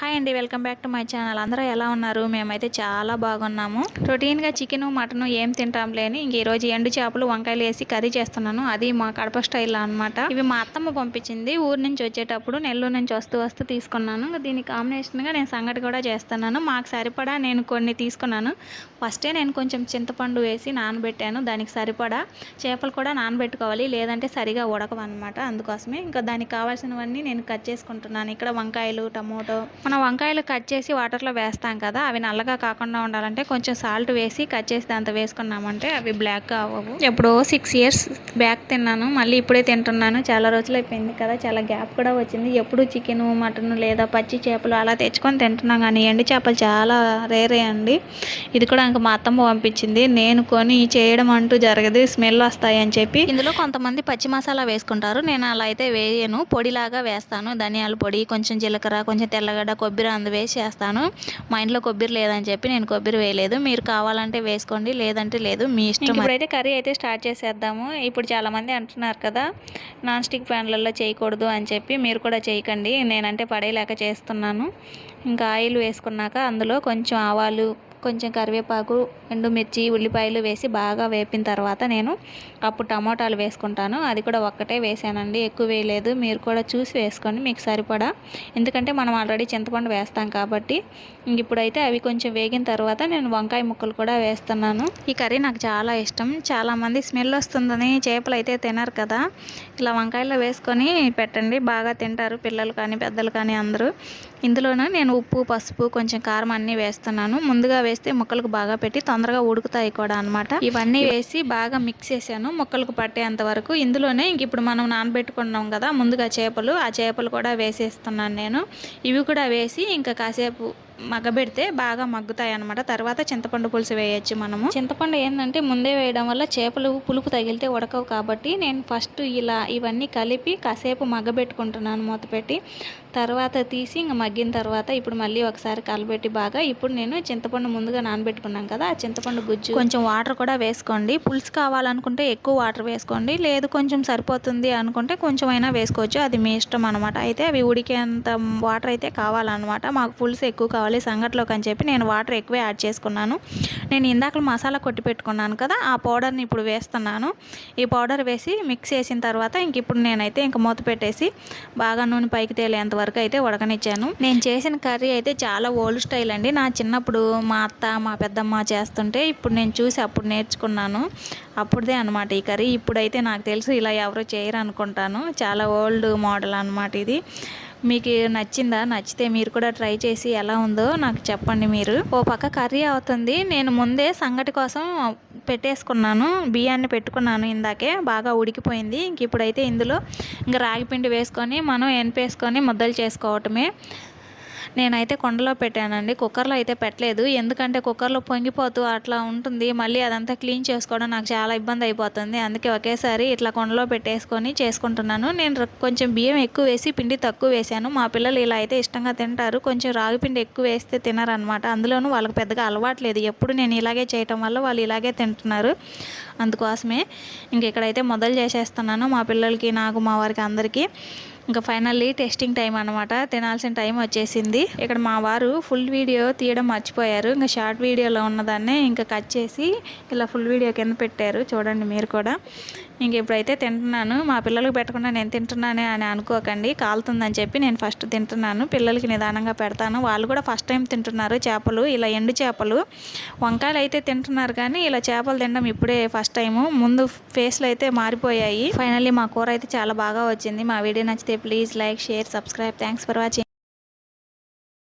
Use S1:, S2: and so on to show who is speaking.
S1: Hi అండి welcome back to my channel. అందరూ ఎలా ఉన్నారు? మేమైతే చాలా బాగున్నాము. రొటీన్గా చికెన్ మటన్ ఏం తింటాం లేని ఇంక ఈరోజు ఎండు చేపలు వంకాయలు వేసి కర్రీ చేస్తున్నాను. అది మా కడప స్టైల్ అన్నమాట. ఇవి మా అత్తమ్మ పంపించింది. ఊరు నుంచి వచ్చేటప్పుడు నెల్లూరు నుంచి వస్తూ వస్తూ తీసుకున్నాను. దీని కాంబినేషన్గా నేను సంగటి కూడా చేస్తున్నాను. మాకు సరిపడా నేను కొన్ని తీసుకున్నాను. ఫస్టే నేను కొంచెం చింతపండు వేసి నానబెట్టాను. దానికి సరిపడా చేపలు కూడా నానబెట్టుకోవాలి. లేదంటే సరిగా ఉడకవన్నమాట. అందుకోసమే ఇంకా దానికి కావాల్సినవన్నీ నేను కట్ చేసుకుంటున్నాను. ఇక్కడ వంకాయలు టమోటో మనం వంకాయలు కట్ చేసి వాటర్లో వేస్తాం కదా అవి నల్లగా కాకుండా ఉండాలంటే కొంచెం సాల్ట్ వేసి కట్ చేసి దాంతో వేసుకున్నామంటే అవి బ్లాక్గా అవ్వవు. ఎప్పుడో సిక్స్ ఇయర్స్ బ్యాక్ తిన్నాను మళ్ళీ ఇప్పుడే తింటున్నాను. చాలా రోజులు అయిపోయింది కదా చాలా గ్యాప్ కూడా వచ్చింది. ఎప్పుడు చికెన్ మటన్ లేదా పచ్చి చేపలు అలా తెచ్చుకొని తింటున్నాం కానీ ఎండి చేపలు చాలా రేరే అండి. ఇది కూడా ఇంకా మా అత్తమ్మ పంపించింది. నేను కొని చేయడం అంటూ జరగదు స్మెల్ వస్తాయి అని చెప్పి. ఇందులో కొంతమంది పచ్చి మసాలా వేసుకుంటారు. నేను అలా అయితే వేయను. పొడిలాగా వేస్తాను. ధనియాల పొడి కొంచెం జీలకర్ర కొంచెం తెల్లగడ్డ కొబ్బరి అందు వేసి చేస్తాను మా ఇంట్లో కొబ్బరి లేదని చెప్పి నేను కొబ్బరి వేయలేదు. మీరు కావాలంటే వేసుకోండి లేదంటే లేదు మీ ఇష్టం ఇప్పుడైతే కర్రీ అయితే స్టార్ట్ చేసేద్దాము. ఇప్పుడు చాలా మంది అంటున్నారు కదా నాన్ స్టిక్ ప్యాన్లలో చేయకూడదు అని చెప్పి మీరు కూడా చేయకండి. నేనంటే పడేయలేక చేస్తున్నాను. ఇంకా ఆయిల్ వేసుకున్నాక అందులో కొంచెం ఆవాలు కొంచెం కరివేపాకు ఎండుమిర్చి ఉల్లిపాయలు వేసి బాగా వేపిన తర్వాత నేను అప్పుడు టమోటాలు వేసుకుంటాను. అది కూడా ఒక్కటే వేసానండి. ఎక్కువ వేయలేదు. మీరు కూడా చూసి వేసుకోండి. మీకు సరిపడా. ఎందుకంటే మనం ఆల్రెడీ చింతపండు వేస్తాం కాబట్టి ఇంక ఇప్పుడైతే అవి కొంచెం వేగిన తర్వాత నేను వంకాయ ముక్కలు కూడా వేస్తున్నాను. ఈ కర్రీ నాకు చాలా ఇష్టం. చాలామంది స్మెల్ వస్తుందని చేపలు అయితే తినరు కదా. ఇలా వంకాయలో వేసుకొని పెట్టండి. బాగా తింటారు పిల్లలు కానీ పెద్దలు కానీ అందరూ. ఇందులోనే నేను ఉప్పు పసుపు కొంచెం కారం అన్నీ వేస్తున్నాను. ముందుగా వేస్తే ముక్కలకు బాగా పెట్టి తొందరగా ఉడుకుతాయి కూడా అనమాట ఇవన్నీ వేసి బాగా మిక్స్ చేశాను. ముక్కలకు పట్టేంత వరకు ఇందులోనే ఇంక ఇప్పుడు మనం నానబెట్టుకున్నాం కదా ముందుగా చేపలు ఆ చేపలు కూడా వేసేస్తున్నాను నేను. ఇవి కూడా వేసి ఇంకా కాసేపు మగ్గబెడితే బాగా మగ్గుతాయి అనమాట తర్వాత చింతపండు పులుసు వేయచ్చు మనము. చింతపండు ఏంటంటే ముందే వేయడం వల్ల చేపలు పులుపు తగిలితే ఉడకవు కాబట్టి నేను ఫస్ట్ ఇలా ఇవన్నీ కలిపి కాసేపు మగ్గబెట్టుకుంటున్నాను మూత పెట్టి. తర్వాత తీసి ఇంక మగ్గిన తర్వాత ఇప్పుడు మళ్ళీ ఒకసారి కలబెట్టి బాగా ఇప్పుడు నేను చింతపండు ముందుగా నానబెట్టుకున్నాను కదా ఆ చింతపండు గుజ్జు. కొంచెం వాటర్ కూడా వేసుకోండి. పులుసు కావాలనుకుంటే ఎక్కువ వాటర్ వేసుకోండి. లేదు కొంచెం సరిపోతుంది అనుకుంటే కొంచెం అయినా వేసుకోవచ్చు. అది మీ ఇష్టం అనమాట అయితే అవి ఉడికేంత వాటర్ అయితే కావాలన్నమాట. మాకు పులుసు ఎక్కువ కావాలి. సంగట్లోకి అని చెప్పి నేను వాటర్ ఎక్కువే యాడ్ చేసుకున్నాను. నేను ఇందాక మసాలా కొట్టి పెట్టుకున్నాను కదా ఆ పౌడర్ని ఇప్పుడు వేస్తున్నాను. ఈ పౌడర్ వేసి మిక్స్ చేసిన తర్వాత ఇంక ఇప్పుడు నేనైతే ఇంక మూత పెట్టేసి బాగా నూనె పైకి తేలేంత వరకు అయితే ఉడకనిచ్చాను. నేను చేసిన కర్రీ అయితే చాలా ఓల్డ్ స్టైల్ అండి. నా చిన్నప్పుడు మా అత్త మా పెద్దమ్మ చేస్తుంటే ఇప్పుడు నేను చూసి అప్పుడు నేర్చుకున్నాను. అప్పుడుదే అనమాట ఈ కర్రీ. ఇప్పుడైతే నాకు తెలుసు ఇలా ఎవరు చేయరు అనుకుంటాను చాలా ఓల్డ్ మోడల్ అనమాట ఇది. మీకు నచ్చిందా? నచ్చితే మీరు కూడా ట్రై చేసి ఎలా ఉందో నాకు చెప్పండి మీరు. ఓ పక్క కర్రీ అవుతుంది. నేను ముందే సంగటి కోసం పెట్టేసుకున్నాను. బియ్యాన్ని పెట్టుకున్నాను ఇందాకే. బాగా ఉడికిపోయింది. ఇంక ఇప్పుడైతే ఇందులో ఇంకా రాగిపిండి వేసుకొని మనం ఎనిపేసుకొని ముద్దలు చేసుకోవటమే. నేనైతే కొండలో పెట్టానండి. కుక్కర్లో అయితే పెట్టలేదు. ఎందుకంటే కుక్కర్లో పొంగిపోతూ అట్లా ఉంటుంది. మళ్ళీ అదంతా క్లీన్ చేసుకోవడం నాకు చాలా ఇబ్బంది అయిపోతుంది. అందుకే ఒకేసారి ఇట్లా కొండలో పెట్టేసుకొని చేసుకుంటున్నాను. నేను కొంచెం బియ్యం ఎక్కువ వేసి పిండి తక్కువ వేసాను మా పిల్లలు ఇలా అయితే ఇష్టంగా తింటారు. కొంచెం రాగి పిండి ఎక్కువ వేస్తే తినరనమాట అందులోనూ వాళ్ళకి పెద్దగా అలవాట్లేదు ఎప్పుడు నేను ఇలాగే చేయటం వల్ల వాళ్ళు ఇలాగే తింటున్నారు. అందుకోసమే ఇంక ఇక్కడైతే మొదలు చేసేస్తున్నాను మా పిల్లలకి నాకు మా వారికి అందరికీ. ఇంకా ఫైనల్లీ టెస్టింగ్ టైం అనమాట తినాల్సిన టైం వచ్చేసింది. ఇక్కడ మా వారు ఫుల్ వీడియో తీయడం మర్చిపోయారు. ఇంకా షార్ట్ వీడియోలో ఉన్నదాన్ని ఇంకా కట్ చేసి ఇలా ఫుల్ వీడియో కింద పెట్టారు. చూడండి మీరు కూడా. ఇంక ఇప్పుడైతే తింటున్నాను. మా పిల్లలకు పెట్టకుండా నేను తింటున్నానే అని అనుకోకండి. కాలుతుందని చెప్పి నేను ఫస్ట్ తింటున్నాను. పిల్లలకి నిదానంగా పెడతాను. వాళ్ళు కూడా ఫస్ట్ టైం తింటున్నారు చేపలు. ఇలా ఎండు చేపలు. వంకాయలు అయితే తింటున్నారు కానీ ఇలా చేపలు తినడం ఇప్పుడే ఫస్ట్ టైము. ముందు ఫేస్లు అయితే మారిపోయాయి. ఫైనల్లీ మా కూర అయితే చాలా బాగా వచ్చింది. మా వీడియో నచ్చితే please like share subscribe. Thanks for watching.